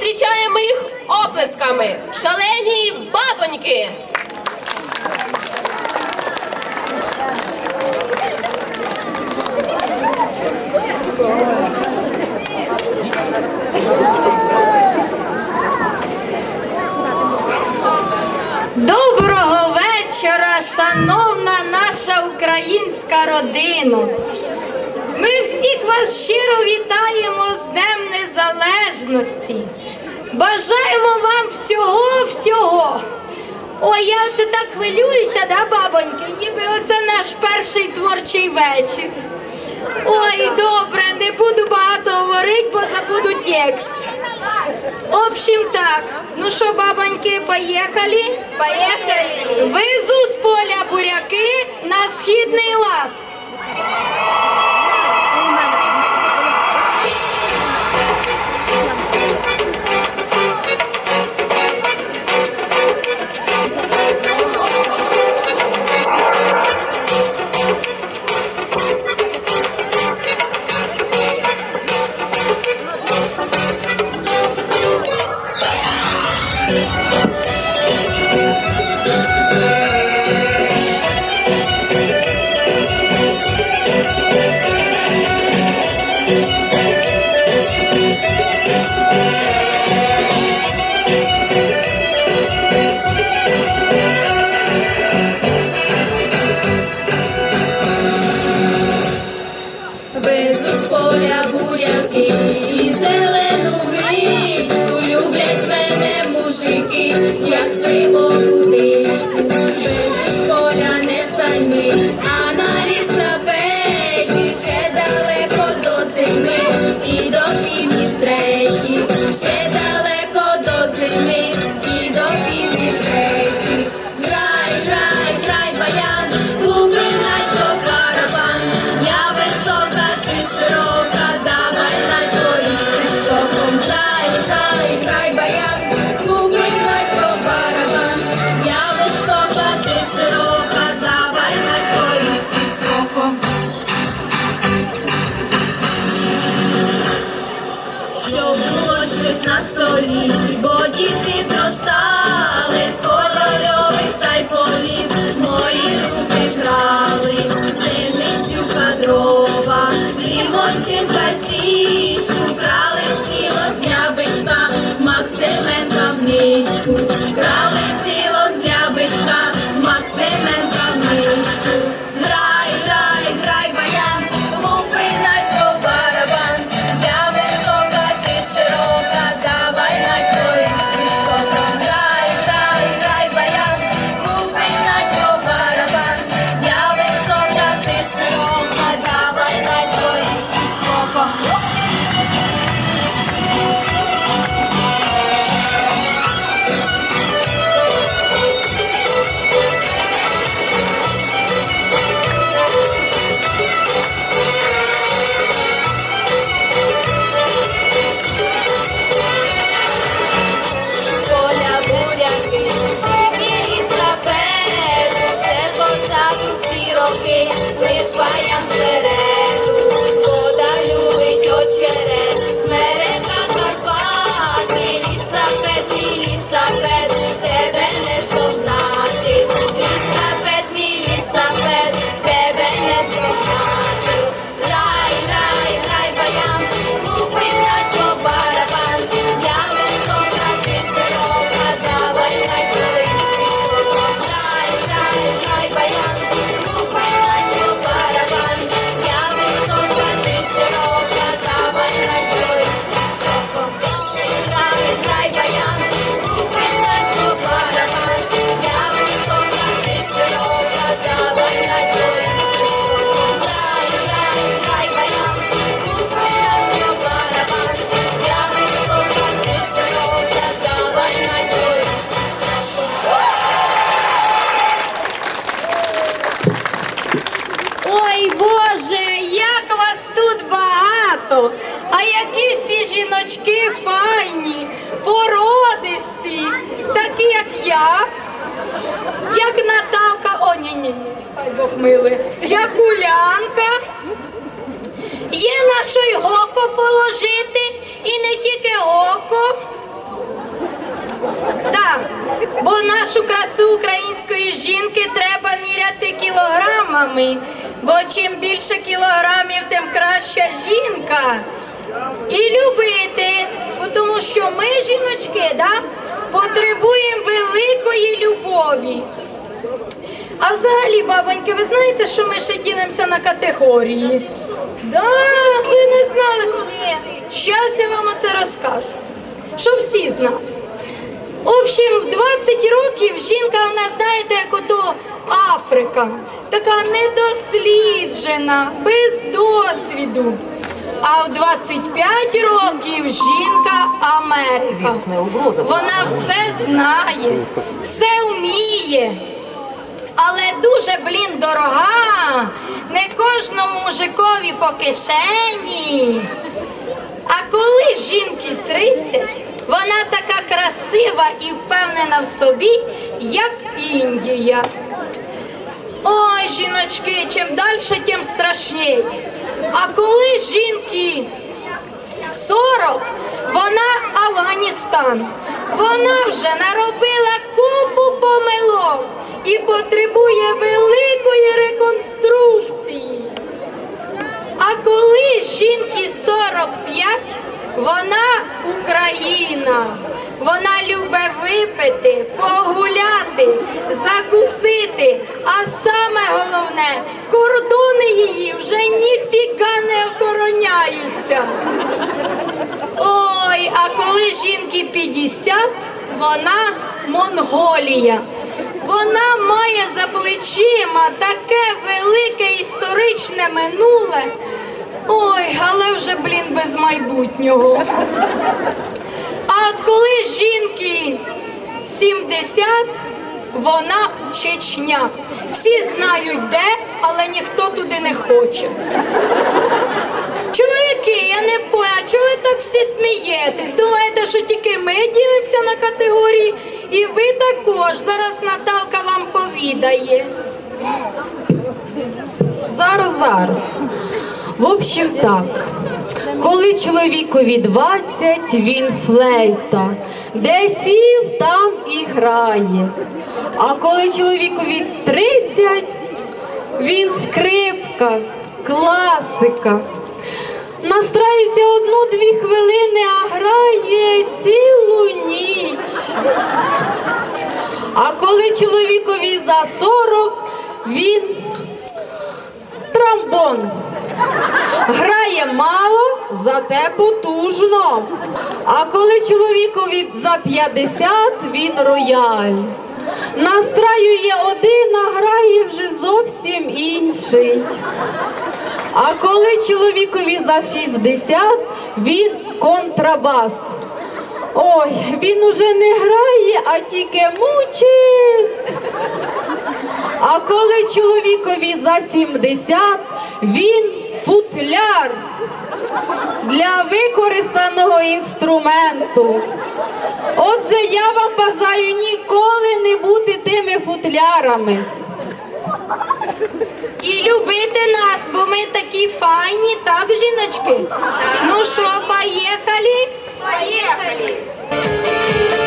зустрічаємо їх оплесками. Шалені бабоньки! Доброго вечора, шановна наша українська родина. Ми всіх вас щиро вітаємо з Днем Незалежності. Бажаємо вам всього-всього. О, я оце так хвилююся, да, бабоньки? Ніби оце наш перший творчий вечір. Ой, добре, не буду багато говорити, бо забуду текст. В общем так, ну що, бабоньки, поїхали? Поїхали. Везу з поля буряки на східний лад. жіночки файні, породисті, такі, як я, як Наталка, о ні, ні, ні, Бог мили, як улянка. Є на що й гоко положити і не тільки око. Так, бо нашу красу української жінки треба міряти кілограмами, бо чим більше кілограмів, тим краща жінка. І любити, тому що ми, жіночки, да, потребуємо великої любові. А взагалі, бабоньки, ви знаєте, що ми ще ділимося на категорії? Да, ви не знали. Щас я вам оце розкажу, щоб всі знали. В общем, в 20 років жінка в нас, знаєте, як ото Африка, така недосліджена, без досвіду. А в 25 років жінка Америка. Вона все знає, все вміє. Але дуже, блін, дорога. Не кожному мужикові по кишені. А коли жінки 30, вона така красива і впевнена в собі, як Індія. Ой, жіночки, чим далі, тим страшніше. А коли жінки 40, вона Афганістан. Вона вже наробила купу помилок і потребує великої реконструкції. А коли жінки 45, вона Україна. Вона любить випити, погуляти, закусити. А саме головне, кордони її вже ніфіга не охороняються. Ой, а коли жінки 50, вона Монголія. Вона має за плечима таке велике історичне минуле. Ой, але вже, блін, без майбутнього. А от коли жінки 70, вона Чечня. Всі знають де, але ніхто туди не хоче. Чоловіки, я не поняла, чого ви так всі смієтесь? Думаєте, що тільки ми ділимося на категорії, і ви також. Зараз Наталка вам повідає. Зараз, зараз. В общем, так. Коли чоловікові 20, він флейта. Де сів, там і грає. А коли чоловікові 30, він скрипка, класика. Настраюється одну-дві хвилини, а грає цілу ніч. А коли чоловікові за 40, він трамбон. Грає мало, зате потужно. А коли чоловікові за 50, він рояль. Настраює один, а грає вже зовсім інший. А коли чоловікові за 60, він контрабас. Ой, він уже не грає, а тільки мучить. А коли чоловікові за 70, він футляр для використаного інструменту. Отже, я вам бажаю ніколи не бути тими футлярами. І любити нас, бо ми такі файні, так, жіночки? Ну що, поїхали? Я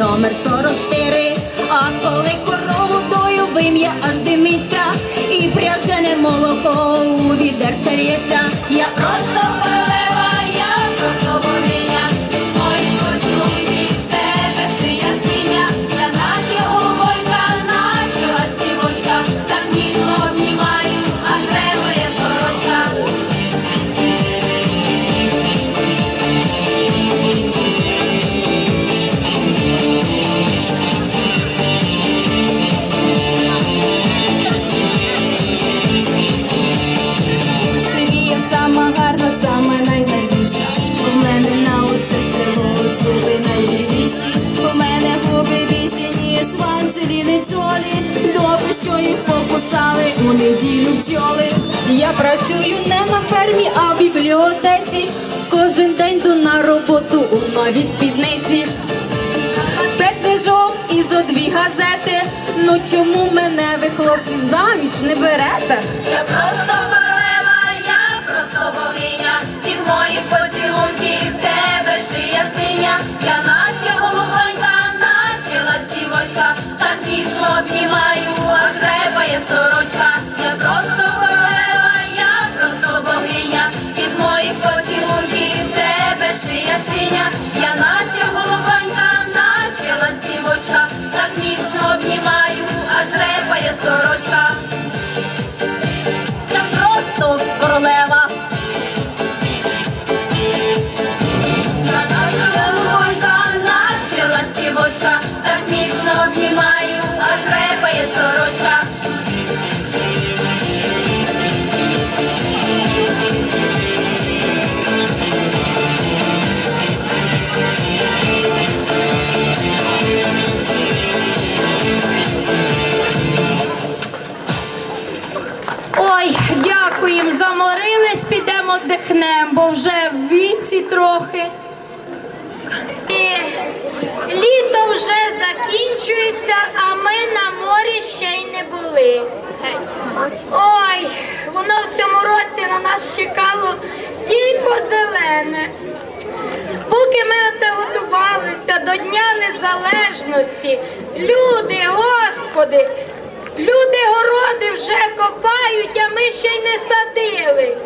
номер 44. А коли корову дою вим'я аж димиться, і пряжене молоко у відерце лється. Роботу у новій спідниці. Книжок і зо дві газети. Ну чому мене ви хлопці заміж не берете? Я просто королева, я просто богиня, і в моїх поцілунків тебе шия синя, я наче голубонька, наче ластівочка, так міцно обнімаю, аж репає сорочка. Шия синя, я наче голубонька, наче ластівочка, так міцно обнімаю, аж репає сорочка. Я просто королева. Голубонька, наче ластівочка, так міцно обнімаю, аж репає сорочка. Підемо бо вже в віці трохи. І літо вже закінчується, а ми на морі ще й не були. Ой, воно в цьому році на нас чекало тільки зелене. Поки ми оце готувалися до Дня Незалежності, люди, господи, люди городи вже копають, а ми ще й не садили.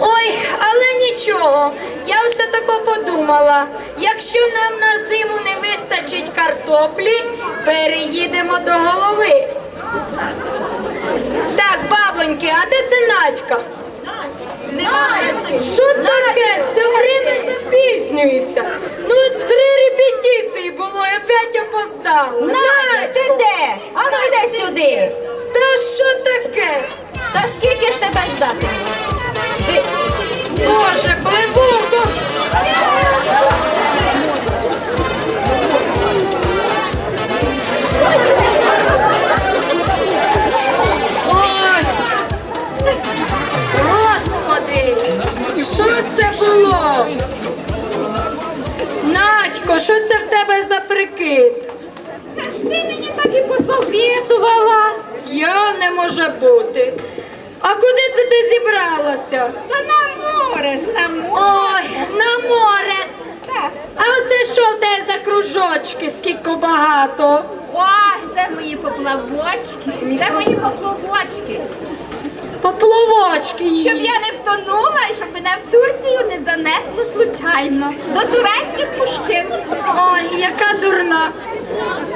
Ой, але нічого. Я оце тако подумала. Якщо нам на зиму не вистачить картоплі, переїдемо до голови. Так, бабоньки, а де це Надька? Що таке? Все время запізнюється. Ну, три репетиції було, і опять опоздала. Надя, ти де? А ну йди сюди. Та що таке? Та скільки ж тебе ждати? Боже. Ой! Господи, що це було? Надько, що це в тебе за прикид? Посовітувала. Я не може бути. А куди це ти зібралася? Та на море ж, на море. Ой, на море. Так. А оце що в тебе за кружочки, скільки багато? Ой, це мої поплавочки. Це мої поплавочки. Поплавочки. Щоб я не втонула і щоб мене в Турцію не занесло случайно. До турецьких мужчин. Ой, яка дурна.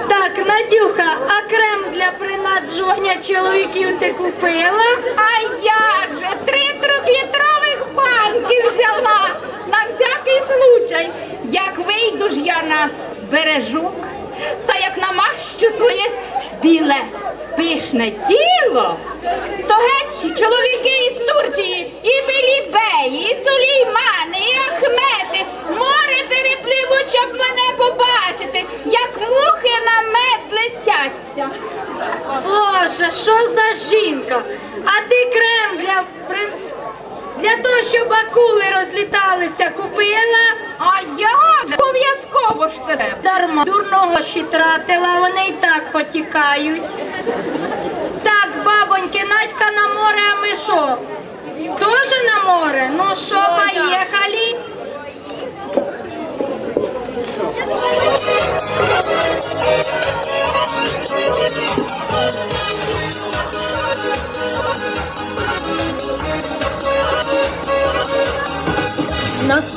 Так, Надюха, а крем для принаджування чоловіків ти купила? А як же? Три трьохлітрових банки взяла на всякий случай. Як вийду ж я на бережок, та як намащу своє біле пишне тіло, то геть чоловіки із Турції, і Белібеї, і Сулеймани, і Ахмети море перепливуть, щоб мене побачити, як мухи на мед злетяться. Боже, що за жінка? А ти крем для для того, щоб акули розліталися, купила? А як? Обов'язково ж це. Дарма дурного ще тратила, вони і так потікають. Так, бабоньки, Надька на море, а ми що? Тоже на море? Ну що, поїхали?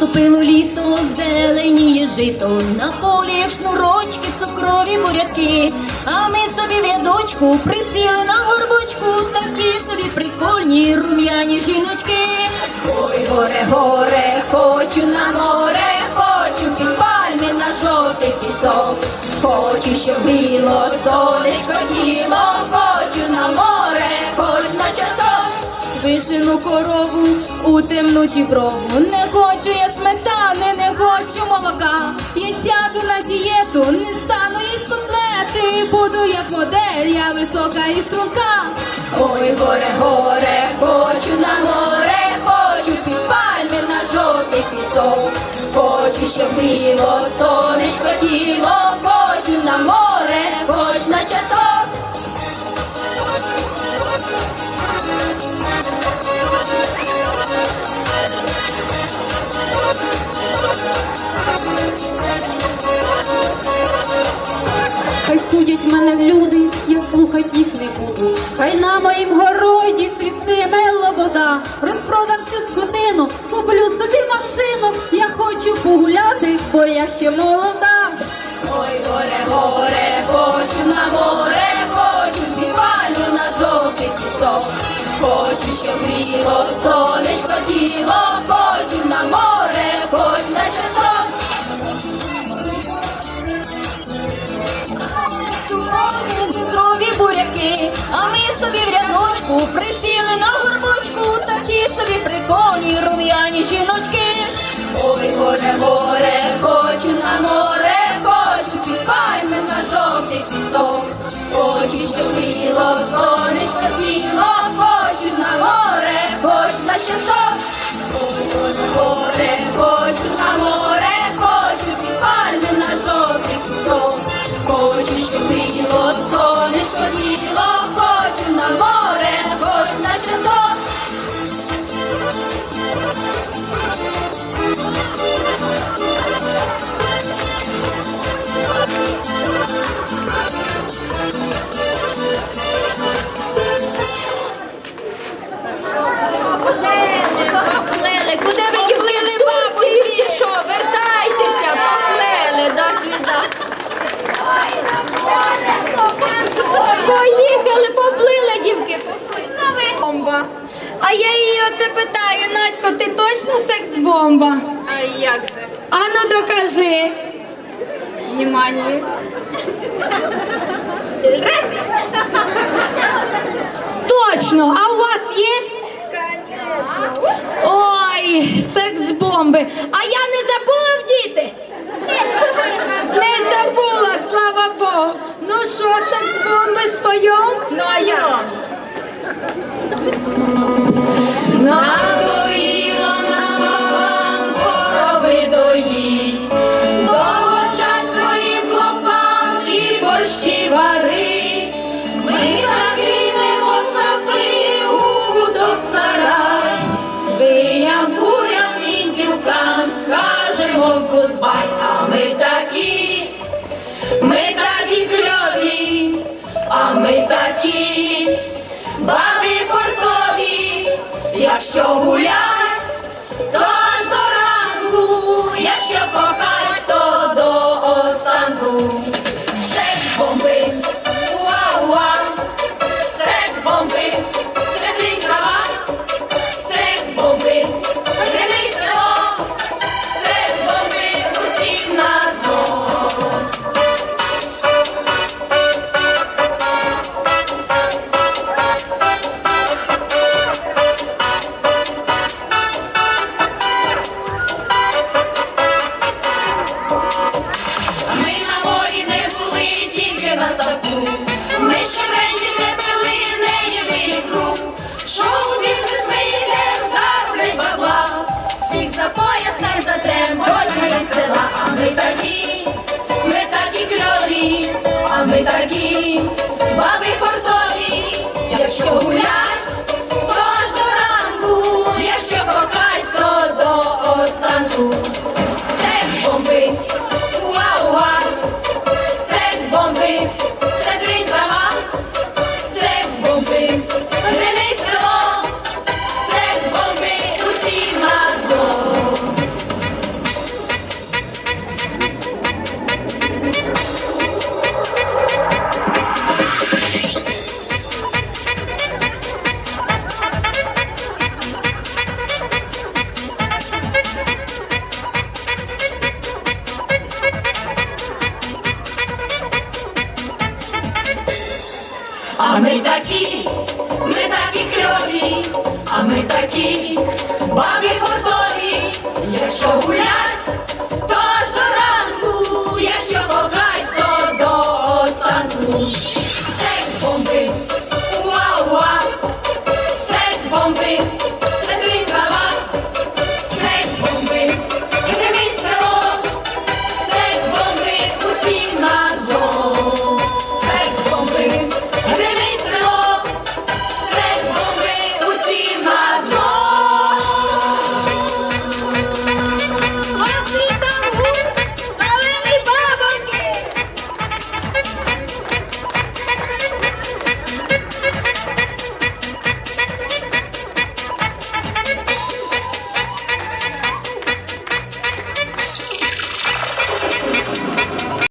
Наступило літо, зеленіє жито, на полі як шнурочки, цукрові буряки. А ми собі в рядочку присіли на горбочку, такі собі прикольні рум'яні жіночки. Ой, горе, горе, хочу на море, хочу під пальми на жовтий пісок. Хочу, щоб гріло сонечко тіло, хочу на море, хоч на часок. Вишену корову у темну діброву. Не хочу я сметани, не хочу молока. Я сяду на дієту, не стану їсть котлети, буду як модель. я висока і струнка. Ой, горе, горе, хочу на море, хочу під пальми на жовтий пісок. Хочу, щоб гріло сонечко тіло, хочу на море, хоч на часок. Хай судять мене люди, я слухать їх не буду. Хай на моїм городі цвістиме лобода. Розпродам всю скотину, куплю собі машину. Я хочу погуляти, бо я ще молода. Ой, горе, горе, хочу на море, хочу пальми на жовтий пісок. Хочу, щоб гріло сонечко тіло, хочу на море, хоч на часок. Центрові буряки, а ми собі в рядочку присіли на горбочку, такі собі прикольні рум'яні жіночки. Ой, горе, горе, хочу на море, хочу під пальми на жовтий пісок. Хочу, щоб гріло сонечко тіло, хочу на море, хоч на горе, горе, хочу на море, хочу під пальми на жовтий пісок. Хочу, щоб гріло сонечко тіло, хочу на море, хоч на часок. Поплили, куди ви їх в Турцію чи що? Вертайтеся, поплили, до свіда. Поїхали, поплили, дівки, поплили. Бомба. А я її оце питаю, Надько, ти точно секс-бомба? А як же? Ану докажи. Внимание. Раз. Точно, а у вас є? Ой, секс-бомби. А я не забула в діти? Не забула, слава Богу. Ну що, секс-бомби споєм? Ну а ми такі. Баби фортові, якщо гулять,